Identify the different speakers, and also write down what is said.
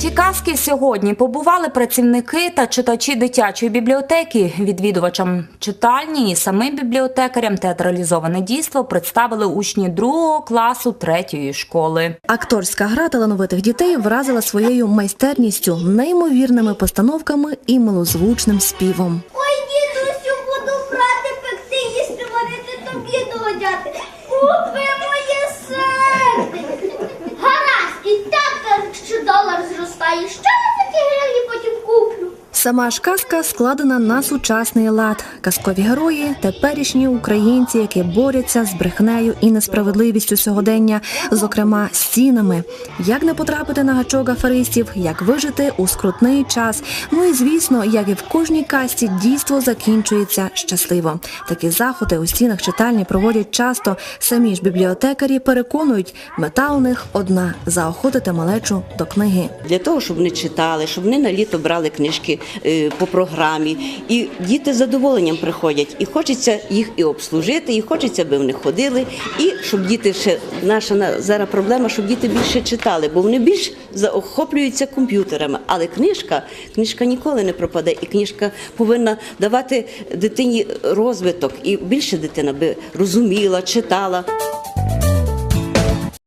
Speaker 1: світі казки сьогодні побували працівники та читачі дитячої бібліотеки. Відвідувачам читальні і самим бібліотекарям театралізоване дійство представили учні другого класу третьої школи.
Speaker 2: Акторська гра талановитих дітей вразила своєю майстерністю, неймовірними постановками і милозвучним співом.
Speaker 3: 八一是
Speaker 2: Сама ж казка складена на сучасний лад. Казкові герої теперішні українці, які борються з брехнею і несправедливістю сьогодення, зокрема з цінами. Як не потрапити на гачок аферистів, як вижити у скрутний час. Ну і звісно, як і в кожній касті, дійство закінчується щасливо. Такі заходи у стінах читальні проводять часто. Самі ж бібліотекарі переконують, мета у них одна заохотити малечу до книги.
Speaker 4: для того, щоб вони читали, щоб вони на літо брали книжки по програмі. І діти з задоволенням приходять. І хочеться їх і обслужити, і хочеться, аби вони ходили. І щоб діти ще наша на- зараз проблема, щоб діти більше читали, бо вони більш заохоплюються комп'ютерами. Але книжка, книжка ніколи не пропаде, і книжка повинна давати дитині розвиток, і більше дитина би розуміла, читала.